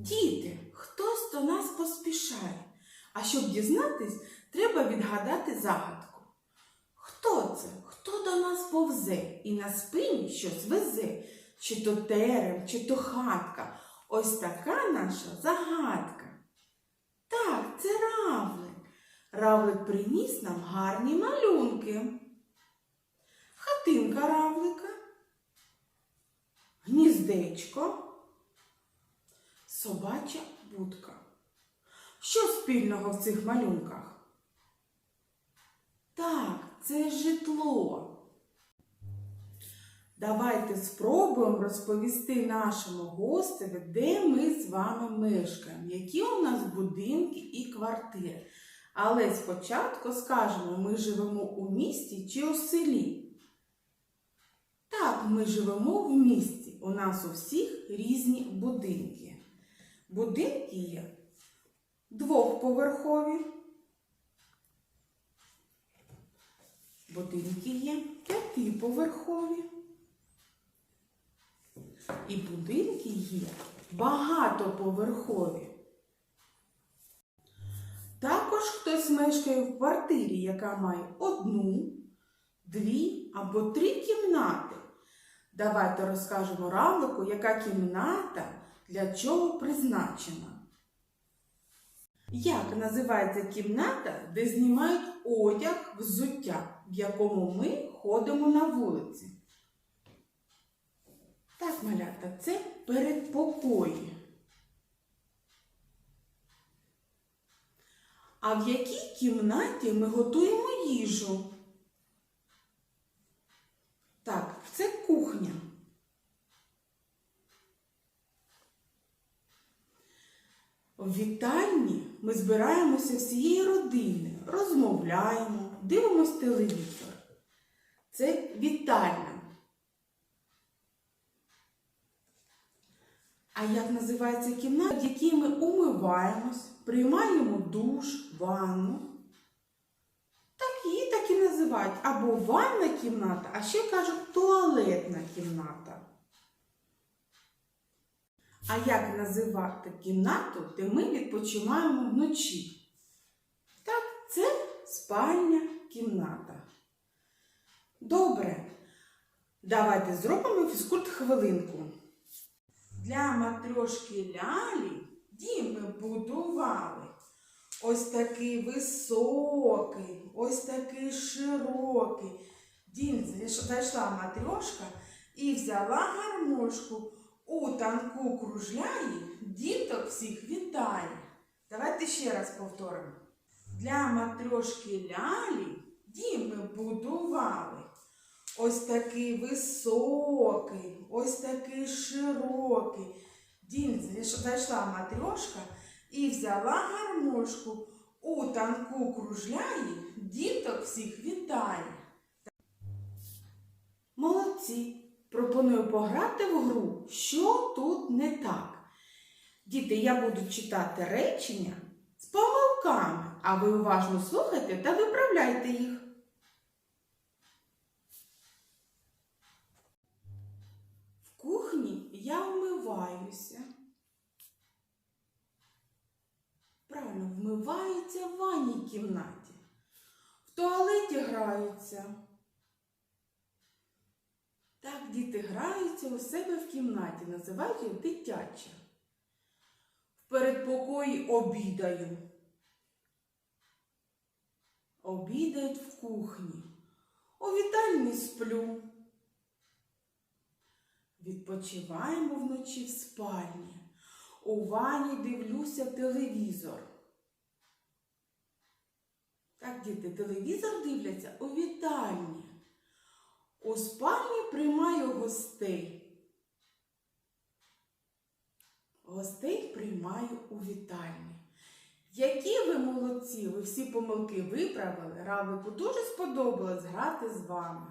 Діти, хтось до нас поспішає. А щоб дізнатись, треба відгадати загадку. Хто це? Хто до нас повзе і на спині щось везе? Чи то терем, чи то хатка. Ось така наша загадка. Так, це равлик. Равлик приніс нам гарні малюнки. Хатинка равлика, гніздечко, собача будка. Що спільного в цих малюнках? Так, це житло. Давайте спробуємо розповісти нашому гостеві, де ми з вами мешкаємо, які у нас будинки і квартири. Але спочатку скажемо, ми живемо у місті чи у селі. Так, ми живемо в місті. У нас у всіх різні будинки. Будинки є двохповерхові. Будинки є п'ятиповерхові. І будинки є багатоповерхові. Також хтось мешкає в квартирі, яка має одну, дві або три кімнати. Давайте розкажемо равлику, яка кімната для чого призначена. Як називається кімната, де знімають одяг, взуття, в якому ми ходимо на вулиці? Так, малята, це передпокої. А в якій кімнаті ми готуємо їжу? Так, це кухня. В вітальні ми збираємося всією родиною, розмовляємо, дивимося телевізор. Це вітальня. А як називається кімната, в якій ми умиваємось, приймаємо душ, ванну? Так її так і називають. Або ванна кімната, а ще кажуть туалетна кімната. А як називати кімнату, де ми відпочиваємо вночі? Так, це спальня кімната. Добре. Давайте зробимо фізкульт хвилинку. Для матрьошки лялі дім ми будували. Ось такий високий, ось такий широкий. Дім зайш- зайшла матрьошка і взяла гармошку. У танку кружляє, діток всіх вітає. Давайте ще раз повторимо. Для матрьошки лялі дім ми будували. Ось такий високий, ось такий широкий. Дім зайшла матрьошка і взяла гармошку. У танку кружляє, діток всіх Пропоную пограти в гру. Що тут не так? Діти, я буду читати речення з помилками, а ви уважно слухайте та виправляйте їх. В кухні я вмиваюся. Правильно, вмиваються в ванній кімнаті. В туалеті граються. Так діти граються у себе в кімнаті, називають їх дитяча. В передпокої обідаю. Обідають в кухні. У вітальні сплю. Відпочиваємо вночі в спальні. У ванні дивлюся телевізор. Так, діти, телевізор дивляться у вітальні. У спальні приймаю гостей. Гостей приймаю у вітальні. Які ви молодці! Ви всі помилки виправили. Равлику дуже сподобалось грати з вами.